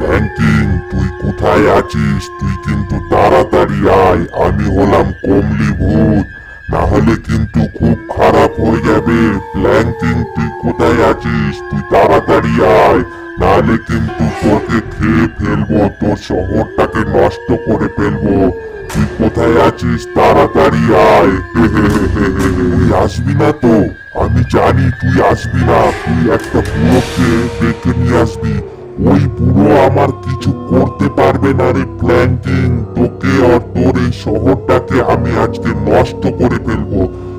Ranking তুই কোথায় আছিস? তুই কিন্তু তাড়াতাড়ি আয়। আমি হলাম কমলি ভূত। না হলে কিন্তু খুব খারাপ হয়ে যাবে। প্ল্যাঙ্কিং তুই কোথায় আছিস? তুই তাড়াতাড়ি আয়। নাহলে কিন্তু তোকে খেয়ে ফেলব। তোর শহরটাকে নষ্ট করে ফেলব। তুই কোথায় আছিস? তাড়াতাড়ি আয়। আসবি না তো? আমি জানি তুই আসবি না। তুই একটা বুড়োকে ডেকে নিয়ে আসবি। ওই বুড়ো আমার কিছু করতে পারবে না রে প্ল্যাঙ্কিং তোকে আর তোর এই শহরটাকে আমি আজকে নষ্ট করে ফেলব।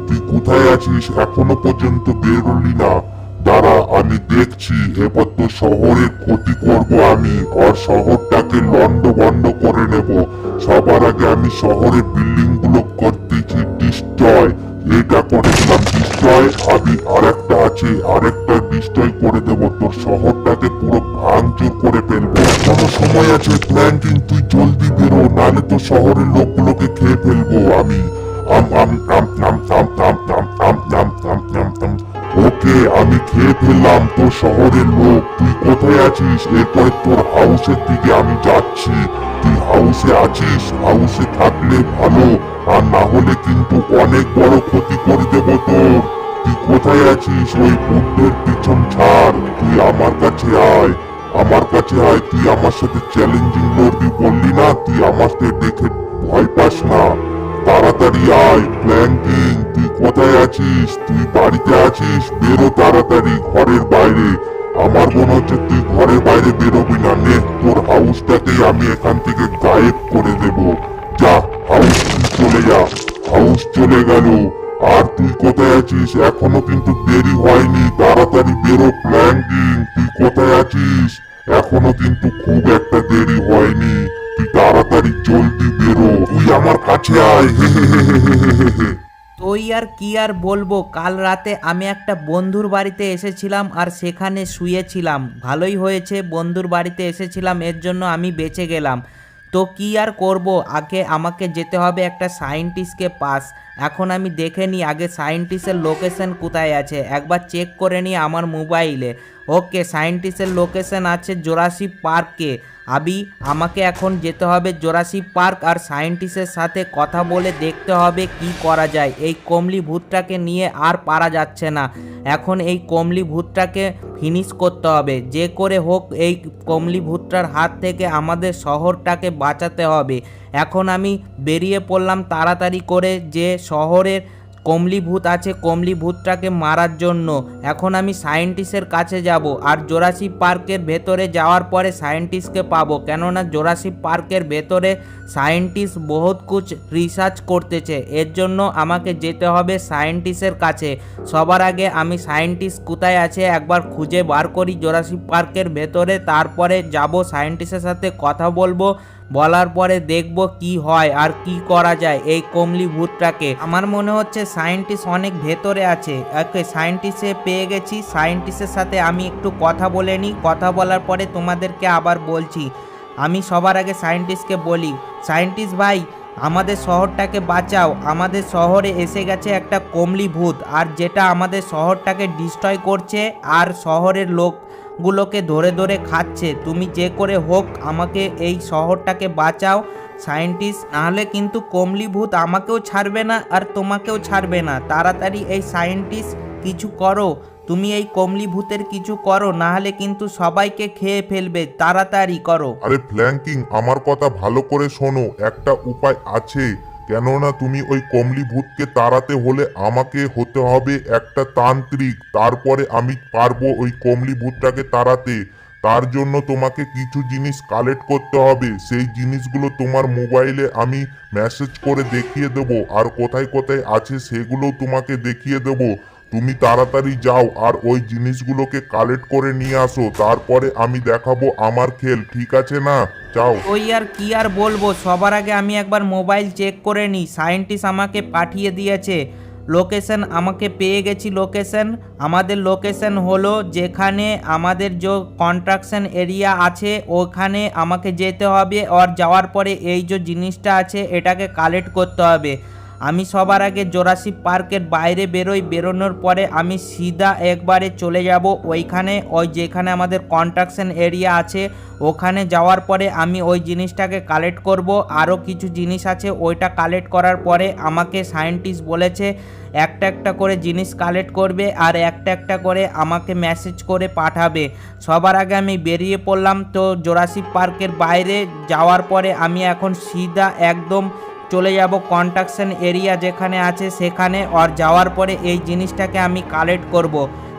তুই কোথায় আছিস? এখনও পর্যন্ত বেরোলি না। দাঁড়া, আমি দেখছি, এবার তো শহরের ক্ষতি করব আমি, আর শহরটাকে লন্ড বন্ড করে নেব। সবার আগে আমি শহরের বিল্ডিংগুলো করতেছি ডিস্ট্রয় এটা করেছিলাম ডিস্ট্রয় আমি আরেকটা আছে, আরেকটা ডিস্ট্রয় করে দেবো। তোর শহরটাকে পুরো ভাঙচুর করে ফেলব। কোনো সময় আছে ফ্র্যাঙ্কিন তুই জলদি বেরো, নাহলে তো শহরের লোকগুলোকে খেয়ে ফেলব আমি, আম আম আম আম আম আম খেয়ে ফেললাম তোর শহরের লোক, তুই কোথায় আছিস? এরপরে তোর হাউসের দিকে আমি যাচ্ছি। তুই হাউসে আছিস? হাউসে থাকলে ভালো, আর না হলে কিন্তু অনেক বড় ক্ষতি করে দেব তোর। তুই কোথায় আছিস? ওই বুদ্ধের পিছন ছাড়। তুই আমার কাছে আয়। আমার কাছে আয়। তুই আমার সাথে চ্যালেঞ্জিং লড়বি বললি না? তুই আমাকে দেখে ভয় পাস না। তাড়াতাড়ি আয়। প্ল্যাঙ্কিং তুই কোথায় আছিস? তুই বাড়িতে আছিস? বেরো তাড়াতাড়ি ঘরের বাইরে। আমার মনে হচ্ছে তুই ঘরের বাইরে বেরোবি না। নে তোর হাউসটাকে আমি এখান থেকে গায়েব করে দেব। যা, হাউস তুই চলে যা। হাউস চলে গেল। আর তুই কোথায় আছিস? এখনও কিন্তু দেরি হয়নি। তাড়াতাড়ি বেরো প্ল্যাঙ্কিং তুই কোথায় আছিস? এখনও কিন্তু খুব একটা দেরি হয়নি। তাড়াতাড়ি জলদি বেরো। তুই আমার কাছে আয়। তুই আর কি আর বলব? কাল রাতে আমি একটা বন্ধুর বাড়িতে এসেছিলাম আর সেখানে শুয়েছিলাম। ভালোই হয়েছে, বন্ধুর বাড়িতে এসেছিলাম, এর জন্য আমি বেঁচে গেলাম। তো কি আর করব? আগে আমাকে যেতে হবে একটা সায়েন্টিস্টকে পাস। এখন আমি দেখে নিই আগে সায়েন্টিস্টের লোকেশন কোথায় আছে। একবার চেক করে নিই আমার মোবাইলে। ওকে, সায়েন্টিস্টের লোকেশন আছে জোরাসি পার্কে। আবি, আমাকে এখন যেতে হবে জোরাসি পার্ক আর সায়েন্টিস্টের সাথে কথা বলে দেখতে হবে কি করা যায়। এই কমলি ভূতটাকে নিয়ে আর পারা যাচ্ছে না। এখন এই কমলি ভূতটাকে ফিনিশ করতে হবে। যে করে হোক এই কমলি ভূতটার হাত থেকে আমাদের শহরটাকে বাঁচাতে হবে। এখন আমি বেরিয়ে পড়লাম তাড়াতাড়ি করে যে শহরের কমলি ভূত আছে কমলি ভূতটাকে মারার জন্য। এখন আমি সায়েন্টিস্টের কাছে যাব আর জোরাসি পার্কের ভেতরে যাওয়ার পরে সায়েন্টিস্টকে পাবো। কেননা জোরাসি পার্কের ভেতরে সায়েন্টিস্ট বহুত কুছ রিসার্চ করতেছে। এর জন্য আমাকে যেতে হবে সায়েন্টিস্টের কাছে। সবার আগে আমি সায়েন্টিস্ট কোথায় আছে একবার খুঁজে বার করি জোরাসি পার্কের ভেতরে। তারপরে যাব সায়েন্টিস্টের সাথে কথা বলব। বলার পরে দেখব কি হয় আর কি করা যায় এই কমলি ভূতটাকে। আমার মনে হচ্ছে সায়েন্টিস্ট অনেক ভেতরে আছে। ওকে, সায়েন্টিস্টে পেয়ে গেছি। সায়েন্টিস্টের সাথে আমি একটু কথা বলে নিই। কথা বলার পরে তোমাদেরকে আবার বলছি। আমি সবার আগে সায়েন্টিস্টকে বলি, সায়েন্টিস্ট ভাই, আমাদের শহরটাকে বাঁচাও। আমাদের শহরে এসে গেছে একটা কমলি ভূত, আর যেটা আমাদের শহরটাকে ডিস্ট্রয় করছে, আর শহরের লোকগুলোকে ধরে ধরে খাচ্ছে। তুমি যে করে হোক, আমাকে এই শহরটাকে বাঁচাও, সায়েন্টিস্ট। নাহলে কিন্তু কমলি ভূত আমাকেও ছাড়বে না আর তোমাকেও ছাড়বে না। তাড়াতাড়ি এই সায়েন্টিস্ট, কিছু করো। তুমি এই কমলি ভূতের কিছু করো, নাহলে কিন্তু সবাইকে খেয়ে ফেলবে। তাড়াতাড়ি করো। আরে ফ্ল্যাঙ্কিং, আমার কথা ভালো করে শোনো। একটা উপায় আছে। কেননা তুমি ওই কমলি ভূতকে তাড়াতে হলে আমাকে হতে হবে একটা তান্ত্রিক। তারপরে আমি পারব ওই কমলি ভূতটাকে তাড়াতে। তার জন্য তোমাকে কিছু জিনিস কালেক্ট করতে হবে। সেই জিনিসগুলো তোমার মোবাইলে আমি মেসেজ করে দেখিয়ে দেবো। আর কোথায় কোথায় আছে সেগুলো তোমাকে দেখিয়ে দেবো। তুমি তাড়াতাড়ি যাও আর ওই জিনিসগুলোকে কালেক্ট করে নিয়ে আসো। তারপরে আমি দেখাবো আমার খেল, ঠিক আছে না? যাও। ওই আর কি আর বলব? সবার আগে আমি একবার মোবাইল চেক করে নিই। সায়েন্টিস্ট আমাকে পাঠিয়ে দিয়েছে। লোকেশন আমাকে পেয়ে গেছি লোকেশন আমাদের লোকেশন হলো যেখানে আমাদের যে কন্ট্রাকশন এরিয়া আছে, ওখানে আমাকে যেতে হবে। আর যাওয়ার পরে এই যে জিনিসটা আছে, এটাকে কালেক্ট করতে হবে। আমি সবার আগে জোরাসি পার্কের বাইরে বেরোই, বেরোনোর পরে আমি সিধা একবারে চলে যাব ওইখানে, ওই যেখানে আমাদের কন্ট্রাকশন এরিয়া আছে, ওখানে যাওয়ার পরে আমি ওই জিনিসটাকে কালেক্ট করব। আরও কিছু জিনিস আছে, ওইটা কালেক্ট করার পরে আমাকে সায়েন্টিস্ট বলেছে, একটা একটা করে জিনিস কালেক্ট করবে আর একটা একটা করে আমাকে মেসেজ করে পাঠাবে। সবার আগে আমি বেরিয়ে পড়লাম, তো জোরাসিক পার্কের বাইরে যাওয়ার পরে আমি এখন সিধা একদম চলে যাব কন্ট্রাকশন এরিয়া যেখানে আছে সেখানে, আর যাওয়ার পরে এই জিনিসটাকে আমি কালেক্ট করব।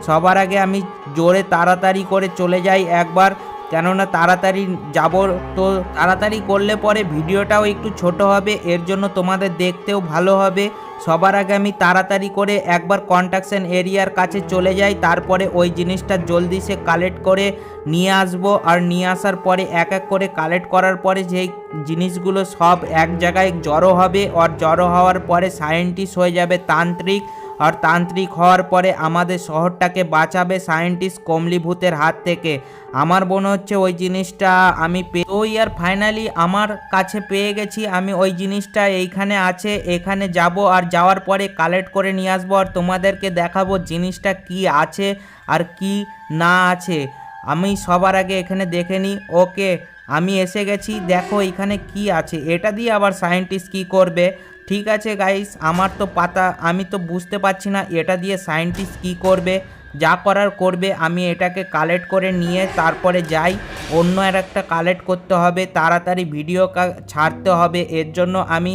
সবার আগে আমি জোরে তাড়াতাড়ি করে চলে যাই একবার কেননা তাড়াতাড়ি যাব তো তাড়াতাড়ি করলে পরে ভিডিওটাও একটু ছোট হবে, এর জন্য তোমাদের দেখতেও ভালো হবে। সবার আগে আমি তাড়াতাড়ি করে একবার কন্ট্রাকশন এরিয়ার কাছে চলে যাই, তারপরে ওই জিনিসটা জলদি সে কালেক্ট করে নিয়ে আসব। আর নিয়ে আসার পরে এক এক করে কালেক্ট করার পরে যেই জিনিসগুলো সব এক জায়গায় জড়ো হবে, আর জড়ো হওয়ার পরে সায়েন্টিস্ট হয়ে যাবে তান্ত্রিক। আর তান্ত্রিক হওয়ার পরে আমাদের শহরটাকে বাঁচাবে সায়েন্টিস্ট কমলিভূতের হাত থেকে। আমার মনে হচ্ছে ওই জিনিসটা আমি পে- তো ইয়ার ফাইনালি আমার কাছে পেয়ে গেছি, আমি ওই জিনিসটা এইখানে আছে, এখানে যাব আর যাওয়ার পরে কালেক্ট করে নিয়ে আসব আর তোমাদেরকে দেখাবো জিনিসটা কি আছে আর কি না আছে। আমি সবার আগে এখানে দেখে নিই, ওকে, আমি এসে গেছি, দেখো এখানে কি আছে। এটা দিয়ে আবার সায়েন্টিস্ট কি করবে? ঠিক আছে গাইস আমার তো পাতা, আমি তো বুঝতে পারছি না এটা দিয়ে সায়েন্টিস্ট কি করবে, যা করার করবে, আমি এটাকে কালেক্ট করে নিয়ে তারপরে যাই, অন্য আর একটা কালেক্ট করতে হবে, তাড়াতাড়ি ভিডিও ছাড়তে হবে, এর জন্য আমি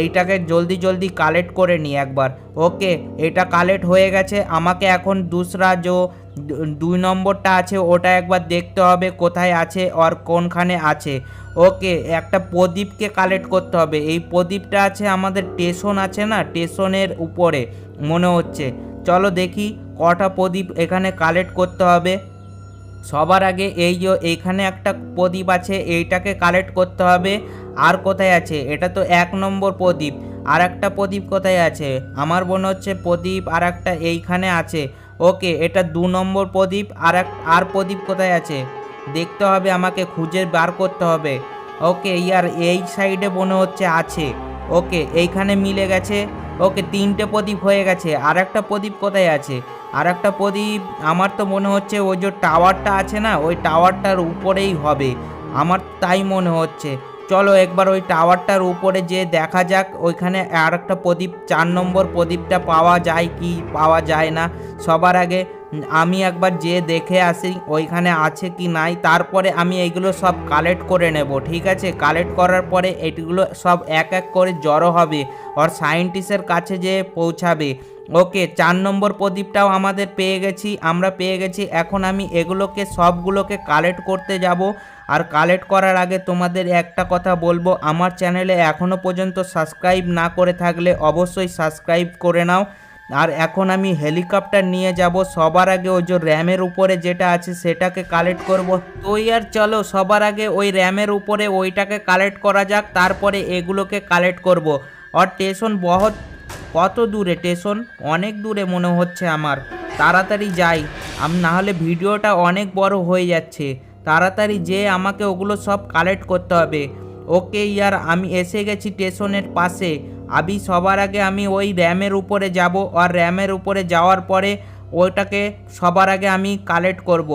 এইটাকে জলদি জলদি কালেক্ট করে নিই একবার ওকে এটা কালেক্ট হয়ে গেছে, আমাকে এখন দুসরা যে দুই নম্বরটা আছে, ওটা একবার দেখতে হবে কোথায় আছে আর কোনখানে আছে। ওকে, একটা প্রদীপকে কালেক্ট করতে হবে। এই প্রদীপটা আছে আমাদের স্টেশন আছে না স্টেশনের উপরে, মনে হচ্ছে। চলো দেখি কটা প্রদীপ এখানে কালেক্ট করতে হবে। সবার আগে এই যে এইখানে একটা প্রদীপ আছে, এইটাকে কালেক্ট করতে হবে। আর কোথায় আছে? এটা তো এক নম্বর প্রদীপ। আর একটা প্রদীপ কোথায় আছে? আমার মনে হচ্ছে প্রদীপ আর একটা এইখানে আছে। ওকে, এটা দু নম্বর প্রদীপ, আর এক আর প্রদীপ কোথায় আছে? দেখতে হবে, আমাকে খুঁজে বার করতে হবে। ওকে, ইয়ার এই সাইডে মনে হচ্ছে আছে। ওকে, এইখানে মিলে গেছে। ওকে, তিনটে প্রদীপ হয়ে গেছে। আর একটা প্রদীপ কোথায় আছে? আর একটা প্রদীপ, আমার তো মনে হচ্ছে ওই যে টাওয়ারটা আছে না, ওই টাওয়ারটার উপরেই হবে। আমার তাই মনে হচ্ছে। চলো একবার ওই টাওয়ারটার উপরে যে দেখা যাক। ওইখানে আর একটা প্রদীপ, চার নম্বর প্রদীপটা পাওয়া যায় কি, পাওয়া যায় না। সবার আগে আমি একবার যে দেখে আসি ওইখানে আছে কি নাই, তারপরে আমি এইগুলো সব কালেক্ট করে নেব, ঠিক আছে? কালেক্ট করার পরে এইগুলো সব এক এক করে জড়ো হবে আর সায়েন্টিস্টের কাছে যে পৌঁছাবে। ওকে, চার নম্বর প্রদীপটাও আমাদের পেয়ে গেছি, আমরা পেয়ে গেছি, এখন আমি এগুলোকে, সবগুলোকে কালেক্ট করতে যাব। আর কালেক্ট করার আগে তোমাদের একটা কথা বলব, আমার চ্যানেলে এখনও পর্যন্ত সাবস্ক্রাইব না করে থাকলে অবশ্যই সাবস্ক্রাইব করে নাও। আর এখন আমি হেলিকপ্টার নিয়ে যাব। সবার আগে ওই যে র্যামের উপরে যেটা আছে সেটাকে কালেক্ট করব। তো আর চলো, সবার আগে ওই র্যামের উপরে ওইটাকে কালেক্ট করা যাক, তারপরে এগুলোকে কালেক্ট করব। আর স্টেশন বহুত, কত দূরে স্টেশন অনেক দূরে মনে হচ্ছে আমার। তাড়াতাড়ি যাই। আমি না হলে ভিডিওটা অনেক বড় হয়ে যাচ্ছে। তাড়াতাড়ি যে আমাকে ওগুলো সব কালেক্ট করতে হবে। ওকে ইয়ার, আমি এসে গেছি স্টেশনের পাশে। আমি সবার আগে আমি ওই র্যামের উপরে যাব আর র্যামের উপরে যাওয়ার পরে ওইটাকে সবার আগে আমি কালেক্ট করব।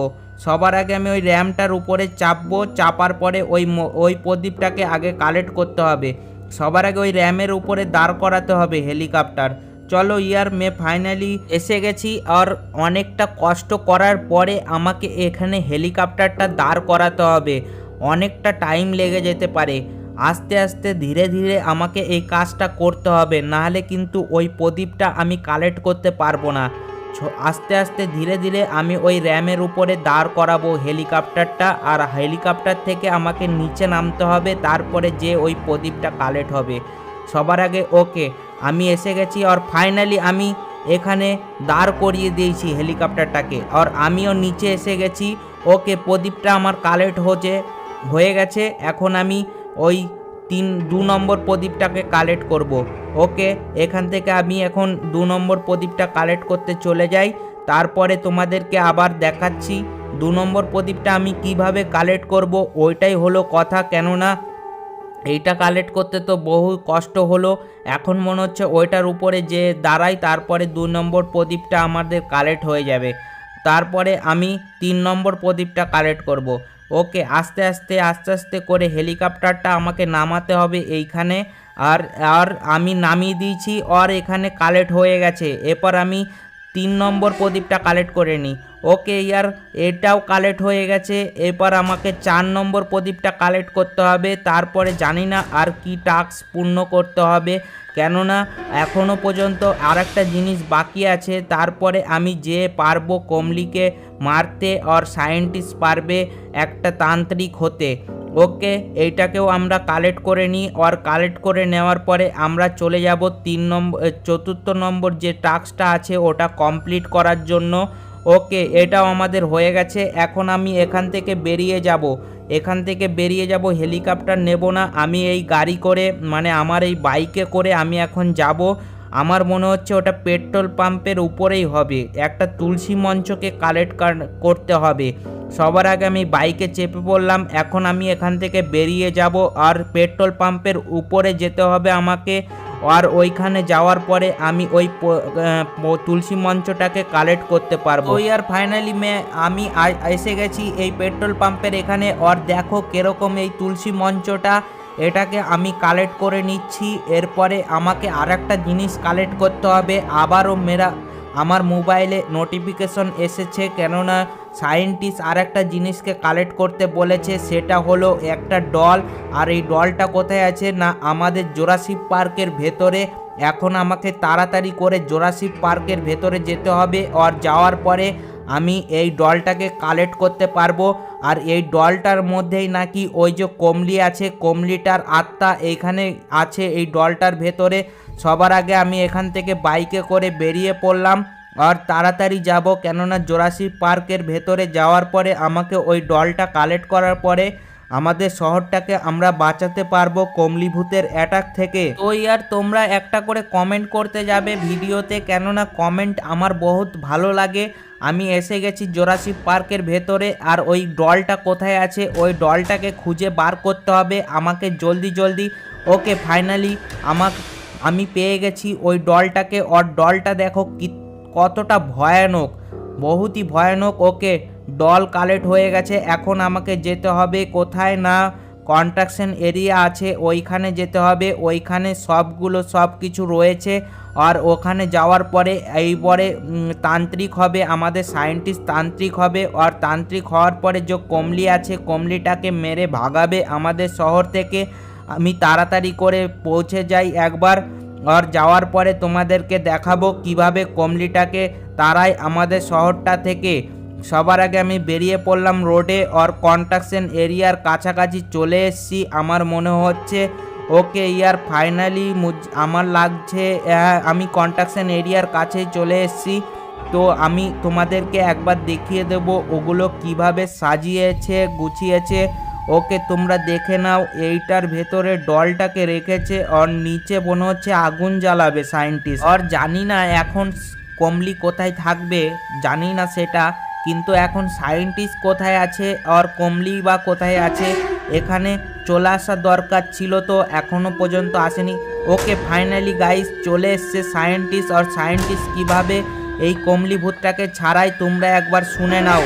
সবার আগে আমি ওই র্যামটার উপরে চাপবো, চাপার পরে ওই ওই প্রদীপটাকে আগে কালেক্ট করতে হবে। সবার আগে ওই র্যামের উপরে দাঁড় করাতে হবে হেলিকপ্টার। চলো ইয়ার, মে ফাইনালি এসে গেছি আর অনেকটা কষ্ট করার পরে আমাকে এখানে হেলিকপ্টারটা দাঁড় করাতে হবে। অনেকটা টাইম লেগে যেতে পারে। আস্তে আস্তে ধীরে ধীরে আমাকে এই কাজটা করতে হবে, নাহলে কিন্তু ওই প্রদীপটা আমি কালেক্ট করতে পারব না। আস্তে আস্তে ধীরে ধীরে আমি ওই র্যামের উপরে দাঁড় করাবো হেলিকপ্টারটা, আর হেলিকপ্টার থেকে আমাকে নিচে নামতে হবে, তারপরে যে ওই প্রদীপটা কালেক্ট হবে। সবার আগে ওকে আমি এসে গেছি, আর ফাইনালি আমি এখানে দাঁড় করিয়ে দিয়েছি হেলিকপ্টারটাকে, আর আমিও নিচে এসে গেছি ওকে প্রদীপটা আমার কালেক্ট হচ্ছে, হয়ে গেছে, এখন আমি ওই তিন, দু নম্বর প্রদীপটাকে কালেক্ট করব। ওকে, এখান থেকে আমি এখন দু নম্বর প্রদীপটা কালেক্ট করতে চলে যাই তারপরে তোমাদেরকে আবার দেখাচ্ছি দু নম্বর প্রদীপটা আমি কীভাবে কালেক্ট করব, ওইটাই হলো কথা কেননা এইটা কালেক্ট করতে তো বহু কষ্ট হলো এখন মনে হচ্ছে ওইটার উপরে যে দাঁড়াই, তারপরে দু নম্বর প্রদীপটা আমাদের কালেক্ট হয়ে যাবে তারপরে আমি তিন নম্বর প্রদীপটা কালেক্ট করব। ওকে, আস্তে আস্তে আস্তে আস্তে করে হেলিকপ্টারটা আমাকে নামাতে হবে এইখানে। আর আর আমি নামিয়ে দিয়েছি, আর এখানে কালেক্ট হয়ে গেছে। এরপর আমি তিন নম্বর প্রদীপটা কালেক্ট করে নিই ওকে ইয়ার, এটাও কালেক্ট হয়ে গেছে। এরপর আমাকে চার নম্বর প্রদীপটা কালেক্ট করতে হবে। তারপরে জানি না আর কি টাস্ক পূর্ণ করতে হবে। কেননা এখনও পর্যন্ত আর একটা জিনিস বাকি আছে। তারপরে আমি যে পারব কমলিকে মারতে আর সায়েন্টিস্ট পারবে একটা তান্ত্রিক হতে। ওকে, এইটাকেও আমরা কালেক্ট করে নিই। আর কালেক্ট করে নেওয়ার পরে আমরা চলে যাব তিন নম্বর চতুর্থ নম্বর যে টাস্কটা আছে, ওটা কমপ্লিট করার জন্য। ওকে, এটাও আমাদের হয়ে গেছে। এখন আমি এখান থেকে বেরিয়ে যাব। এখান থেকে বেরিয়ে যাব হেলিকপ্টার নেব না। আমি এই গাড়ি করে মানে আমার এই বাইকে করে আমি এখন যাব। আমার মনে হচ্ছে ওটা পেট্রোল পাম্পের উপরেই হবে। একটা তুলসী মঞ্চকে কালেক্ট করতে হবে। সবার আগে আমি বাইকে চেপে পড়লাম, এখন আমি এখান থেকে বেরিয়ে যাব আর পেট্রোল পাম্পের উপরে যেতে হবে আমাকে। আর ওইখানে যাওয়ার পরে আমি ওই তুলসী মঞ্চটাকে কালেক্ট করতে পারব। ওই আর ফাইনালি মে, আমি এসে গেছি এই পেট্রোল পাম্পের এখানে। আর দেখো কীরকম এই তুলসী মঞ্চটা। এটাকে আমি কালেক্ট করে নিচ্ছি, এরপরে আমাকে আর একটা জিনিস কালেক্ট করতে হবে, আবারও মেরা, আমার মোবাইলে নোটিফিকেশন এসেছে, কেননা সায়েন্টিস্ট আর একটা জিনিসকে কালেক্ট করতে বলেছে, সেটা হলো একটা ডল আর এই ডলটা কোথায় আছে না, আমাদের জোরাসিক পার্কের ভেতরে, এখন আমাকে তাড়াতাড়ি করে জোরাসিক পার্কের ভেতরে যেতে হবে, আর যাওয়ার পরে আমি এই ডলটাকে কালেক্ট করতে পারব। আর এই ডলটার মধ্যেই নাকি ওই যে কমলি আছে, কমলিটার আত্মা এইখানে আছে এই ডলটার ভেতরে। সবার আগে আমি এখান থেকে বাইকে করে বেরিয়ে পড়লাম আর তাড়াতাড়ি যাব কেননা জোরাসিক পার্কের ভেতরে যাওয়ার পরে আমাকে ওই ডলটা কালেক্ট করার পরে আমাদের শহরটাকে আমরা বাঁচাতে পারব কমলিভূতের অ্যাটাক থেকে। তো ইয়ার তোমরা একটা করে কমেন্ট করতে যাবে ভিডিওতে কেননা কমেন্ট আমার বহুত ভালো লাগে। আমি এসে গেছি জোরাসিক পার্কের ভেতরে, আর ওই ডলটা কোথায় আছে, ওই ডলটাকে খুঁজে বার করতে হবে। আমাকে জলদি জলদি, ওকে ফাইনালি আমাক, আমি পেয়ে গেছি ওই ডলটাকে। ওর ডলটা দেখো কি, কতটা ভয়ানক, বহুতই ভয়ানক। ওকে, ডল কালেক্ট হয়ে গেছে, এখন আমাকে যেতে হবে কোথায় না, কন্ট্রাকশন এরিয়া আছে, ওইখানে যেতে হবে। ওইখানে সবগুলো সব কিছু রয়েছে। আর ওখানে যাওয়ার পরে এইবারে উম, তান্ত্রিক হবে আমাদের সায়েন্টিস্ট তান্ত্রিক হবে। আর তান্ত্রিক হওয়ার পরে যে কমলি আছে কমলিটাকে মেরে ভাগাবে আমাদের শহর থেকে। আমি তাড়াতাড়ি করে পৌঁছে যাই একবার। আর যাওয়ার পরে তোমাদেরকে দেখাবো কীভাবে কমলিটাকে তারাই আমাদের শহরটা থেকে। সবার আগে আমি বেরিয়ে পড়লাম রোডে আর কন্ট্রাকশন এরিয়ার কাছাকাছি চলে এসেছি। আমার মনে হচ্ছে ওকে, ইয়ার, ফাইনালি আমার লাগছে আমি কন্ট্রাকশন এরিয়ার কাছেই চলে এসেছি। তো আমি তোমাদেরকে একবার দেখিয়ে দেব ওগুলো কীভাবে সাজিয়েছে, গুছিয়েছে। ওকে, তোমরা দেখে নাও, এইটার ভেতরে ডলটাকে রেখেছে, আর নিচে মনে হচ্ছে আগুন জ্বালাবে সায়েন্টিস্ট। আর জানি না এখন কমলি কোথায় থাকবে, জানি না সেটা, কিন্তু এখন সায়েন্টিস্ট কোথায় আছে, আর কমলি বা কোথায় আছে, এখানে চলে আসার দরকার ছিল তো, এখনও পর্যন্ত আসেনি। ওকে ফাইনালি গাইস চলে এসছে সায়েন্টিস্ট আর সায়েন্টিস্ট কীভাবে এই কমলি ভূতটাকে ছাড়াই তোমরা একবার শুনে নাও।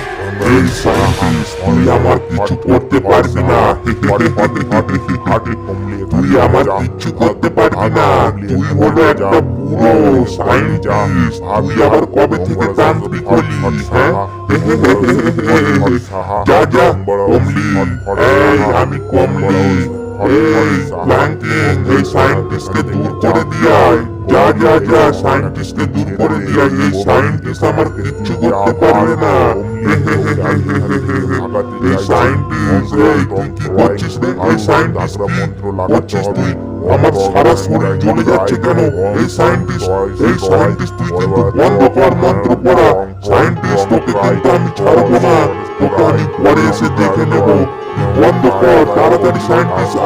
আমার কবে থেকে যা যা কমলি এই আমি কমলি এই ব্ল্যাঙ্কিং এই সায়েন্টিস্টকে দূর করে দিয়াই যা যা যা সায়েন্টিস্টকে দূর করে দিয়াই এই সায়েন্টিস্ট আমার কিচ্ছু করতে পারবে না এই সায়েন্টিস্ট এই তুই কি করছিস রে এই সায়েন্টিস্ট মন্ত্র লাগাচ্ছিস তুই আমার সারা শরীর জ্বলে যাচ্ছে কেন এই সায়েন্টিস্ট এই সায়েন্টিস্ট তুই কিন্তু বন্ধ কর মন্ত্র পড়া সায়েন্টিস্ট তোকে না তোকে আমি পরে এসে দেখে নেব বন্ধ কর তাড়াতাড়ি সায়েন্টিস্ট